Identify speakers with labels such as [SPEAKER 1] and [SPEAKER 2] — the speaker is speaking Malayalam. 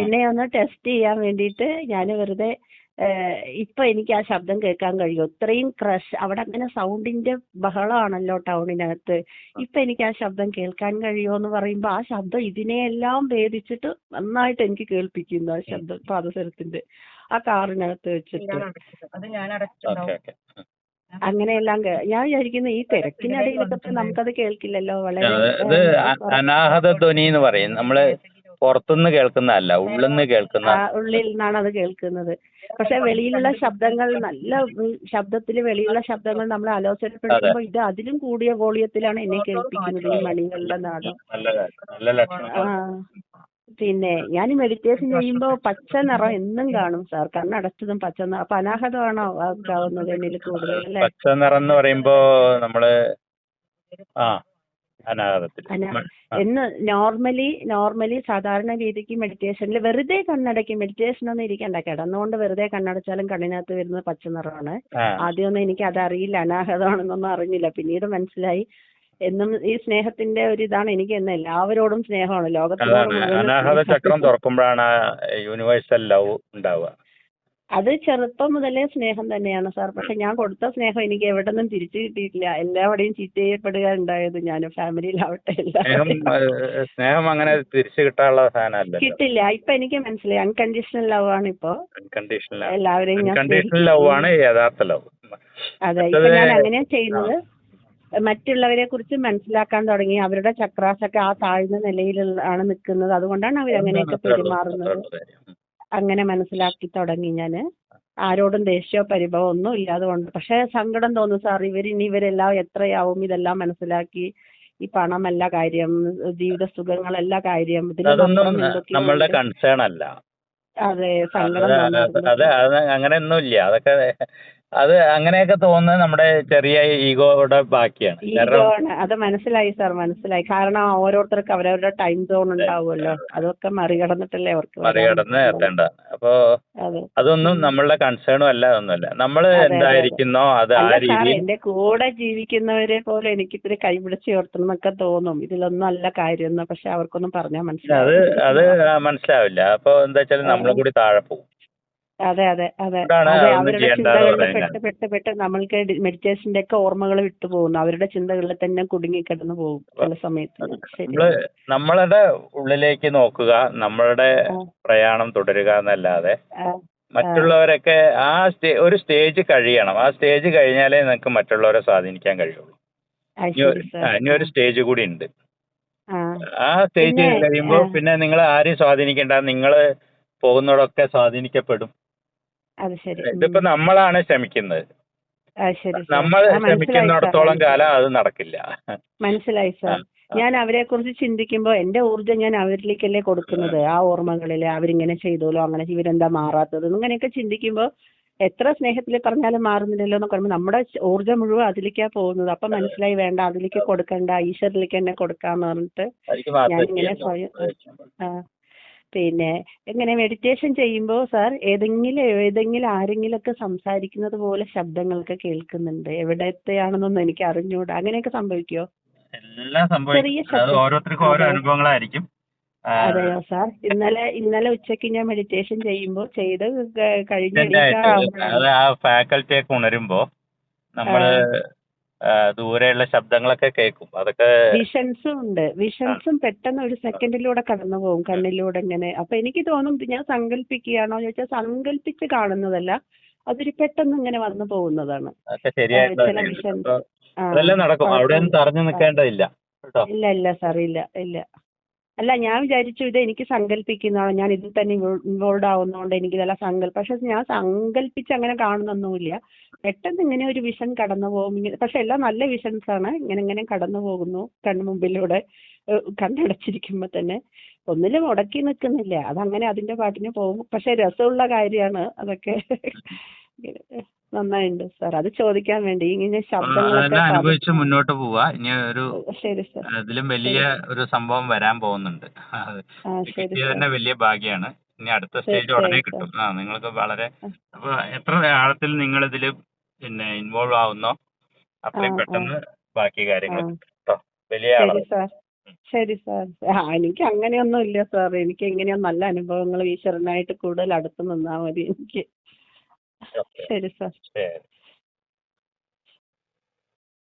[SPEAKER 1] എന്നെ ഒന്ന് ടെസ്റ്റ് ചെയ്യാൻ വേണ്ടിയിട്ട് ഞാൻ വെറുതെ ഏഹ്, ഇപ്പൊ എനിക്ക് ആ ശബ്ദം കേൾക്കാൻ കഴിയും. ഇത്രയും ക്രഷ് അവിടെ അങ്ങനെ സൗണ്ടിന്റെ ബഹളമാണല്ലോ ടൗണിനകത്ത് ഇപ്പൊ എനിക്ക് ആ ശബ്ദം കേൾക്കാൻ കഴിയുമോ എന്ന് പറയുമ്പോ ആ ശബ്ദം ഇതിനെയെല്ലാം ഭേദിച്ചിട്ട് നന്നായിട്ട് എനിക്ക് കേൾപ്പിക്കുന്നു ആ ശബ്ദം പാദസരത്തിന്റെ ആ കാറിനകത്ത് വെച്ചിട്ട്. അങ്ങനെയെല്ലാം ഞാൻ വിചാരിക്കുന്നു ഈ തിരക്കിനിടയിലൊക്കെ നമുക്കത് കേൾക്കില്ലല്ലോ വളരെ
[SPEAKER 2] അനാഹത ധ്വനി എന്ന് പറയും. നമ്മൾ പുറത്തുനിന്ന് കേൾക്കുന്നതല്ല ഉള്ളിന്ന് കേൾക്കുന്ന
[SPEAKER 1] ഉള്ളിൽ നിന്നാണ് അത് കേൾക്കുന്നത്. പക്ഷെ വെളിയിലുള്ള ശബ്ദങ്ങൾ നല്ല ശബ്ദത്തിൽ വെളിയിലുള്ള ശബ്ദങ്ങൾ നമ്മൾ ആലോചനപ്പെടുത്തുമ്പോൾ ഇത് അതിലും കൂടിയ വോളിയത്തിലാണ് എന്നെ കേൾപ്പിക്കുന്നത് ഈ മണികളുടെ ആ പിന്നെ ഞാൻ മെഡിറ്റേഷൻ ചെയ്യുമ്പോൾ പച്ച നിറം എന്നും കാണും സാർ. കണ്ണടച്ചതും പച്ച നിറം. അപ്പൊ അനാഹതമാണോ ആവുന്നത് എന്നിൽ കൂടുതൽ
[SPEAKER 2] പച്ച നിറം എന്ന് പറയുമ്പോ നമ്മൾ ആ
[SPEAKER 1] എന്ന് നോർമലി നോർമലി സാധാരണ രീതിക്ക് മെഡിറ്റേഷനിൽ വെറുതെ കണ്ണടയ്ക്കും. മെഡിറ്റേഷൻ ഒന്നും ഇരിക്കണ്ട. കിടന്നുകൊണ്ട് വെറുതെ കണ്ണടച്ചാലും കണ്ണിനകത്ത് വരുന്നത് പച്ച നിറമാണ്. ആദ്യമൊന്നും എനിക്ക് അതറിയില്ല അനാഹതമാണെന്നൊന്നും അറിഞ്ഞില്ല. പിന്നീട് മനസ്സിലായി. എന്നും ഈ സ്നേഹത്തിന്റെ ഒരു ഇതാണ് എനിക്ക് എന്ന് എല്ലാവരോടും സ്നേഹമാണ്. ലോകത്തിനോട്
[SPEAKER 2] അനാഹത ചക്രം തുറക്കുമ്പോഴാണ് യൂണിവേഴ്സൽ ലവ് ഉണ്ടാവുക.
[SPEAKER 1] അത് ചെറുപ്പം മുതലേ സ്നേഹം തന്നെയാണ് സാർ. പക്ഷെ ഞാൻ കൊടുത്ത സ്നേഹം എനിക്ക് എവിടെ നിന്നും തിരിച്ചു കിട്ടിയിട്ടില്ല. എല്ലാവരുടെയും ചീറ്റ് ചെയ്യപ്പെടുക ഉണ്ടായത് ഞാൻ ഫാമിലിയിലാവട്ടെ
[SPEAKER 2] സ്നേഹം അങ്ങനെ തിരിച്ചു കിട്ടാനുള്ള
[SPEAKER 1] കിട്ടില്ല. ഇപ്പൊ എനിക്ക് മനസ്സിലായി. അൺകണ്ടീഷണൽ ലവ് ആണ് ഇപ്പോ. എല്ലാവരെയും
[SPEAKER 2] അൺകണ്ടീഷണൽ ലവ് ആണ് യഥാർത്ഥ ലവ്
[SPEAKER 1] അതെ. ഇപ്പൊ ഞാൻ അങ്ങനെയാ ചെയ്യുന്നത് മറ്റുള്ളവരെ കുറിച്ച് മനസ്സിലാക്കാൻ തുടങ്ങി. അവരുടെ ചക്രാസൊക്കെ ആ താഴ്ന്ന നിലയിലാണ് നിൽക്കുന്നത്. അതുകൊണ്ടാണ് അവരങ്ങനെയൊക്കെ പെരുമാറുന്നത്. അങ്ങനെ മനസ്സിലാക്കി തുടങ്ങി ഞാൻ ആരോടും ദേഷ്യമോ പരിഭവമോ ഒന്നും ഇല്ലാതെ കൊണ്ട് പക്ഷെ സങ്കടം തോന്നും സാർ ഇവർ ഇനി ഇവരെല്ലാം എത്രയാവും? ഇതെല്ലാം മനസ്സിലാക്കി ഈ പണമല്ല കാര്യം ജീവിത സുഖങ്ങളല്ല കാര്യം എന്തൊക്കെയോ
[SPEAKER 2] നമ്മളുടെ കൺസേൺ അല്ല.
[SPEAKER 1] അതെ സങ്കടം
[SPEAKER 2] അത് അങ്ങനെയൊന്നുമില്ല. അതൊക്കെ അത് അങ്ങനെയൊക്കെ തോന്നുന്നത് നമ്മുടെ ചെറിയ ഈഗോയുടെ ബാക്കിയാണ്.
[SPEAKER 1] ഈഗോ
[SPEAKER 2] കാരണം
[SPEAKER 1] ആണ്. അത് മനസ്സിലായി സാർ മനസ്സിലായി. കാരണം ഓരോരുത്തർക്ക് അവരവരുടെ ടൈം സോൺ ഉണ്ടാവുമല്ലോ. അതൊക്കെ മറികടന്നിട്ടല്ലേ അവർക്ക് വരാൻ
[SPEAKER 2] മറികടന്ന്
[SPEAKER 1] പറ്റുള്ളൂ.
[SPEAKER 2] എത്തേണ്ട. അപ്പോ
[SPEAKER 1] അതെ.
[SPEAKER 2] അതൊന്നും നമ്മളുടെ കൺസേണും അല്ല അതൊന്നുമല്ല. നമ്മൾ
[SPEAKER 1] അതെ, അതെ.
[SPEAKER 2] എന്തായിരിക്കുന്നോ അത് ആ
[SPEAKER 1] അല്ല സാർ
[SPEAKER 2] രീതിയിൽ
[SPEAKER 1] എന്റെ കൂടെ ജീവിക്കുന്നവരെ പോലെ എനിക്ക് ഇത്തിരി കൈപിടിച്ച് ഉയർത്തണം എന്നൊക്കെ തോന്നും. ഇതിലൊന്നും അല്ല കാര്യം എന്ന്. പക്ഷെ അവർക്കൊന്നും പറഞ്ഞാൽ
[SPEAKER 2] അത്
[SPEAKER 1] മനസ്സിലാവും
[SPEAKER 2] അത് മനസ്സിലാവില്ല. അപ്പൊ എന്താ വെച്ചാൽ നമ്മളും കൂടി താഴെ പോകും.
[SPEAKER 1] അതെ അതെ അതെ. അതെ അവരുടെ ചിന്തകളിൽ പെട്ട് പെട്ട് പെട്ട് നമ്മൾക്ക് മെഡിറ്റേഷന്റെ ഒക്കെ ഓർമ്മകൾ വിട്ടുപോകുന്നു അവരുടെ ചിന്തകളിൽ തന്നെ കുടുങ്ങി കിടന്നു പോകും ചില സമയത്ത്.
[SPEAKER 2] നമ്മളുടെ ഉള്ളിലേക്ക് നോക്കുക നമ്മളുടെ. പ്രയാണം തുടരുക എന്നല്ലാതെ മറ്റുള്ളവരൊക്കെ ആ സ്റ്റേ ഒരു സ്റ്റേജ് കഴിയണം. ആ സ്റ്റേജ് കഴിഞ്ഞാലേ നിങ്ങൾക്ക് മറ്റുള്ളവരെ സ്വാധീനിക്കാൻ കഴിയുള്ളൂ. ഇനി ഒരു സ്റ്റേജ് കൂടി ഉണ്ട്.
[SPEAKER 1] ആ.
[SPEAKER 2] ആ സ്റ്റേജ് കഴിയുമ്പോൾ പിന്നെ നിങ്ങൾ ആരെയും സ്വാധീനിക്കേണ്ട നിങ്ങൾ പോകുന്നതൊക്കെ സ്വാധീനിക്കപ്പെടും.
[SPEAKER 1] അത് ശരി.
[SPEAKER 2] ഇതിപ്പോ നമ്മളാണ് ശ്രമിക്കുന്നത്. നമ്മൾ ശ്രമിക്കുന്നിടത്തോളം കാലം അത് നടക്കില്ല.
[SPEAKER 1] മനസ്സിലായി സാർ. ഞാൻ അവരെ കുറിച്ച് ചിന്തിക്കുമ്പോൾ എന്റെ ഊർജം ഞാൻ അവരിലേക്കല്ലേ കൊടുക്കുന്നത്? ആ. ഓർമ്മകളിൽ അവരിങ്ങനെ ചെയ്തോലോ അങ്ങനെ ഇവരെന്താ മാറാത്തത്? ഇങ്ങനെയൊക്കെ ചിന്തിക്കുമ്പോൾ എത്ര സ്നേഹത്തിൽ പറഞ്ഞാലും മാറുന്നില്ലല്ലോ എന്നൊക്കെ പറയുമ്പോൾ നമ്മുടെ ഊർജം മുഴുവൻ അതിലേക്കാ പോകുന്നത്. അപ്പൊ മനസ്സിലായി വേണ്ട അതിലേക്ക് കൊടുക്കണ്ട ഈശ്വരിലേക്ക് തന്നെ കൊടുക്കാന്ന് പറഞ്ഞിട്ട് ഞാനിങ്ങനെ സ്വയം ആ, പിന്നെ എങ്ങനെ മെഡിറ്റേഷൻ ചെയ്യുമ്പോൾ സാർ ഏതെങ്കിലും ഏതെങ്കിലും ആരെങ്കിലൊക്കെ സംസാരിക്കുന്നത് പോലെ ശബ്ദങ്ങളൊക്കെ കേൾക്കുന്നുണ്ട്. എവിടത്തെയാണെന്നൊന്നും എനിക്ക് അറിഞ്ഞൂടാ. അങ്ങനെയൊക്കെ സംഭവിക്കുമോ
[SPEAKER 2] എല്ലാം സംഭവിക്കും. ഓരോരുത്തർക്കും ഓരോ അനുഭവങ്ങളായിരിക്കും.
[SPEAKER 1] അതെയോ സാർ ഇന്നലെ ഇന്നലെ ഉച്ചയ്ക്ക് ഞാൻ മെഡിറ്റേഷൻ ചെയ്യുമ്പോൾ ചെയ്ത് കഴിഞ്ഞ കഴിഞ്ഞ്
[SPEAKER 2] ഇതന്നെ ആയിട്ട്
[SPEAKER 1] എണീക്കാറാവുമ്പോഴാണ്.
[SPEAKER 2] അത് ആ ഫാക്കൽറ്റി ഒക്കെ ഉണരുമ്പോ നമ്മൾ ദൂരെയുള്ള ശബ്ദങ്ങളൊക്കെ കേൾക്കും. അതൊക്കെ
[SPEAKER 1] വിഷൻസും ഉണ്ട്. വിഷൻസും പെട്ടെന്ന് ഒരു സെക്കൻഡിലൂടെ കടന്നു പോകും കണ്ണിലൂടെ ഇങ്ങനെ. അപ്പൊ എനിക്ക് തോന്നും ഞാൻ സങ്കല്പിക്കുകയാണോ ചോദിച്ചാൽ സങ്കല്പിച്ച് കാണുന്നതല്ല അതൊരു പെട്ടെന്ന് ഇങ്ങനെ വന്നു പോകുന്നതാണ്.
[SPEAKER 2] നടക്കും. അവിടെ തറഞ്ഞു നിൽക്കേണ്ടതില്ല.
[SPEAKER 1] ഇല്ല ഇല്ല സാർ ഇല്ല ഇല്ല. അല്ല ഞാൻ വിചാരിച്ചു ഇത് എനിക്ക് സങ്കല്പിക്കുന്നതാണ് ഞാൻ ഇതിൽ തന്നെ ഇൻവോൾവ് ആവുന്നതുകൊണ്ട് എനിക്ക് ഇതെല്ലാം സങ്കല്പം പക്ഷെ ഞാൻ സങ്കല്പിച്ച് അങ്ങനെ കാണുന്നൊന്നുമില്ല. പെട്ടെന്ന് ഇങ്ങനെ ഒരു വിഷൻ കടന്നു പോകും. ഇങ്ങനെ പക്ഷെ എല്ലാം നല്ല വിഷൻസ് ആണ്. ഇങ്ങനെ ഇങ്ങനെ കടന്നു പോകുന്നു കൺമുമ്പിലൂടെ ഏഹ് കണ്ണടച്ചിരിക്കുമ്പോ തന്നെ. ഒന്നിലും മുടക്കി നിൽക്കുന്നില്ല. അതങ്ങനെ അതിന്റെ പാട്ടിന് പോകും. പക്ഷെ രസമുള്ള കാര്യമാണ് അതൊക്കെ. നന്നായിട്ടുണ്ട് സാർ അത് ചോദിക്കാൻ വേണ്ടി ഇങ്ങനെ
[SPEAKER 2] അതെല്ലാം അനുഭവിച്ച് മുന്നോട്ട് പോവാ. ഇനി ഒരു
[SPEAKER 1] ശരി സാർ.
[SPEAKER 2] ഇതിലും വലിയ ഒരു സംഭവം വരാൻ പോകുന്നുണ്ട്. കിട്ടിയത് തന്നെ വലിയ ഭാഗ്യമാണ് ഇനി അടുത്ത സ്റ്റേജ് ഉടനെ കിട്ടും. ആ നിങ്ങൾക്ക് വളരെ അപ്പൊ എത്ര ആഴത്തിൽ നിങ്ങൾ ഇതിൽ പിന്നെ ഇൻവോൾവ് ആവുന്നോ? അത്രയും. പെട്ടെന്ന് ബാക്കി കാര്യങ്ങൾ. കിട്ടും വലിയ
[SPEAKER 1] സാർ. ശരി സാർ. എനിക്ക് അങ്ങനെയൊന്നും ഇല്ല സാർ. എനിക്ക് എങ്ങനെയോ നല്ല അനുഭവങ്ങൾ ഈശ്വരനായിട്ട് കൂടുതൽ അടുത്ത് നിന്നാ മതി എനിക്ക്.
[SPEAKER 2] ഓക്കെ
[SPEAKER 1] ശരി സാർ
[SPEAKER 2] ശരി.